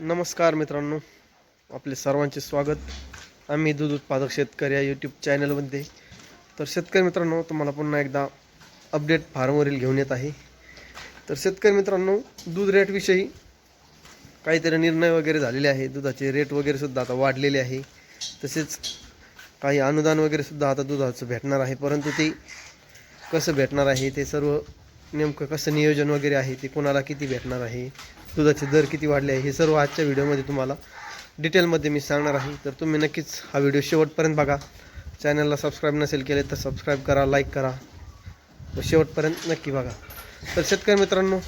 नमस्कार मित्रांनो आपले सर्वांचे स्वागत. आम्ही दूध उत्पादक शेतकरी या यूट्यूब चॅनलमध्ये तर शेतकरी मित्रांनो तुम्हाला पुन्हा एकदा अपडेट फार्मवरील घेऊन येत आहे. तर शेतकरी मित्रांनो दूध रेटविषयी काहीतरी निर्णय वगैरे झालेले आहे. दुधाचे रेट वगैरे सुद्धा आता वाढलेले आहे. तसेच काही अनुदान वगैरे सुद्धा आता दुधाचं भेटणार आहे. परंतु ते कसं भेटणार आहे? ते सर्व नेमकं कसं नियोजन वगैरे आहे? ते कोणाला किती भेटणार आहे? दुधाचे दर किती वाढले आहे हे सर्व आजच्या व्हिडिओमध्ये तुम्हाला डिटेलमध्ये मी सांगणार आहे. तर तुम्ही नक्कीच हा व्हिडिओ शेवटपर्यंत बघा. चॅनलला सबस्क्राईब नसेल केले तर सबस्क्राईब करा लाईक करा. व शेवटपर्यंत नक्की बघा. तर शेतकरी मित्रांनो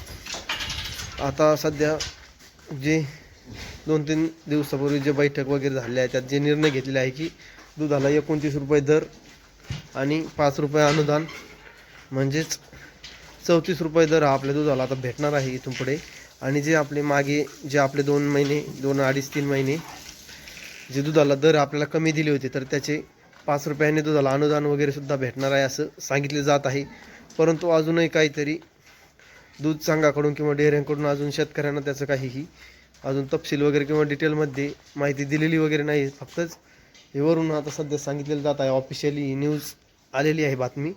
आता सध्या जे दोन तीन दिवसापूर्वी जे बैठक वगैरे झाले आहे त्यात जे निर्णय घेतलेले आहे की दुधाला एकोणतीस रुपये दर आणि पाच रुपये अनुदान म्हणजेच चौतीस रुपये दर आपल्या दुधाला आता भेटणार आहे इथून पुढे. आणि जे आपले मागे जे आपले दोन महिने दोन अडीच तीन महिने जे दुधाला दर आपल्याला कमी दिले होते तर त्याचे पाच रुपयाने दुधाला अनुदान वगैरेसुद्धा भेटणार आहे असं सांगितले जात आहे. परंतु अजूनही काहीतरी दूध संघाकडून किंवा डेअऱ्यांकडून अजून शेतकऱ्यांना त्याचं काहीही अजून तपशील वगैरे किंवा डिटेलमध्ये माहिती दिलेली वगैरे नाही. फक्तच हे वरून आता सध्या सांगितलेलं जात आहे. ऑफिशियली ही न्यूज आलेली आहे बातमी.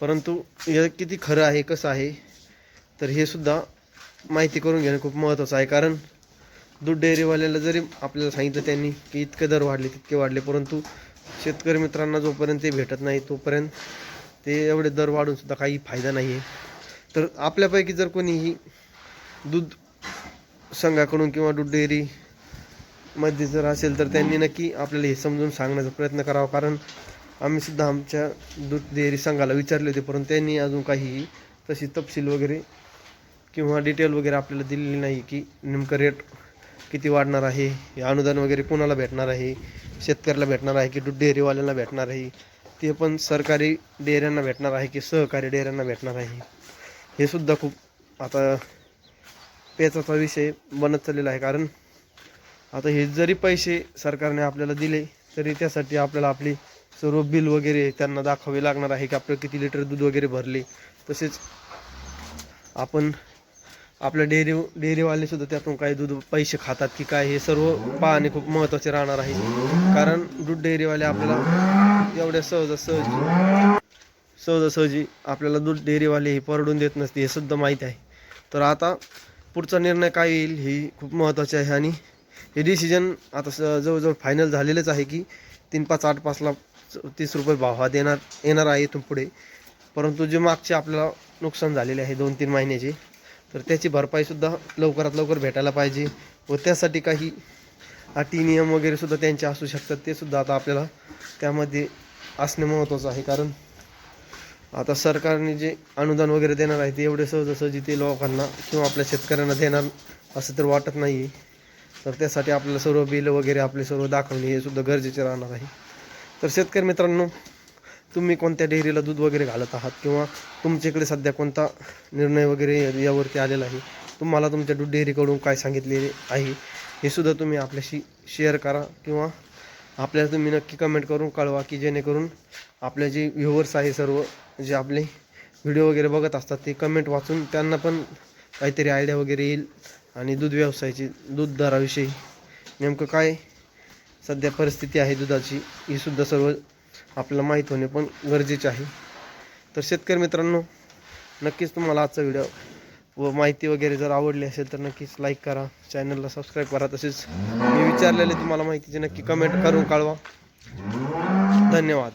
परंतु हे किती खरं आहे कसं आहे तर हे सुद्धा माहिती करून घेणं खूप महत्त्वाचं आहे. कारण दूध डेअरीवाल्याला जरी आपल्याला सांगितलं त्यांनी की इतके दर वाढले तितके वाढले परंतु शेतकरी मित्रांना जोपर्यंत ते भेटत नाही तोपर्यंत ते एवढे दर वाढून सुद्धा काही फायदा नाही आहे तर आपल्यापैकी जर कोणीही दूध संघाकडून किंवा दूध डेअरी मध्ये जर असेल तर त्यांनी नक्की आपल्याला हे समजून सांगण्याचा प्रयत्न करावा. कारण आम्ही सुद्धा आमच्या दूध डेअरी संघाला विचारले होते परंतु त्यांनी अजून काही तशी तपशील वगैरे किंवा डिटेल वगैरे आपल्याला दिलेली नाही की नेमकं रेट किती वाढणार आहे हे अनुदान वगैरे कोणाला भेटणार आहे शेतकऱ्याला भेटणार आहे की दूध डेअरीवाल्यांना भेटणार आहे ते पण सरकारी डेअऱ्यांना भेटणार आहे की सहकारी डेअऱ्यांना भेटणार आहे हे सुद्धा खूप आता पेचाचा विषय बनत चाललेला आहे. कारण आता हे जरी पैसे सरकारने आपल्याला दिले तरी त्यासाठी आपल्याला आपली सर्व बिल वगैरे त्यांना दाखवावे लागणार आहे की आपलं किती लिटर दूध वगैरे भरले. तसेच आपण आपल्या डेअरी डेअरीवाले सुद्धा त्यातून काही दूध पैसे खातात की काय हे सर्व पाहणे खूप महत्त्वाचे राहणार आहे. कारण दूध डेअरीवाले आपल्याला एवढ्या सहजासहजी सहजासहजी आपल्याला दूध डेअरीवाले हे परडून देत नसते हे सुद्धा माहीत आहे. तर आता पुढचा निर्णय काय येईल हे खूप महत्त्वाचे आहे आणि हे डिसिजन आता स जवळजवळ फायनल झालेलंच आहे की तीन पाच आठ पाचला तीस रुपये भाव हा देणार येणार आहे इथून पुढे. परंतु जे मागचे आपल्याला नुकसान झालेले आहे दोन तीन महिन्याचे तर त्याची भरपाईसुद्धा लवकरात लवकर भेटायला पाहिजे व त्यासाठी काही अटी नियम वगैरेसुद्धा त्यांचे असू शकतात ते सुद्धा आता आपल्याला त्यामध्ये असणे महत्त्वाचं आहे. कारण आता सरकारने जे अनुदान वगैरे देणार आहे ते एवढे सहजासहजी ते लोकांना किंवा आपल्या शेतकऱ्यांना देणार असं तर वाटत नाही आहे तर त्यासाठी आपल्याला सर्व बिल वगैरे आपले सर्व दाखवणे हे सुद्धा गरजेचे राहणार आहे. तर शेतकरी मित्रांनो तुम्ही कोणत्या डेअरीला दूध वगैरे घालत आहात किंवा तुमच्याकडे सध्या कोणता निर्णय वगैरे यावरती आलेला आहे? तुम्हाला तुमच्या दूध डेअरीकडून काय सांगितलेले आहे? हे सुद्धा तुम्ही आपल्याशी शेअर करा किंवा आपल्याला तुम्ही नक्की कमेंट करून कळवा की जेणेकरून आपले जे व्ह्युअर्स आहे सर्व जे आपले व्हिडिओ वगैरे बघत असतात ते कमेंट वाचून त्यांना पण काहीतरी आयडिया वगैरे येईल आणि दूध व्यवसायाची दूध दराविषयी नेमकं काय सध्या परिस्थिती आहे दुधाची ही सुद्धा सर्व आपल्याला माहीत होणे पण गरजेचे आहे. तर शेतकरी मित्रांनो नक्कीच तुम्हाला आजचा व्हिडिओ व माहिती वगैरे जर आवडली असेल तर नक्कीच लाईक करा. चॅनलला सबस्क्राईब करा. तसेच मी विचारलेले तुम्हाला माहितीचे नक्की कमेंट करून कळवा. धन्यवाद.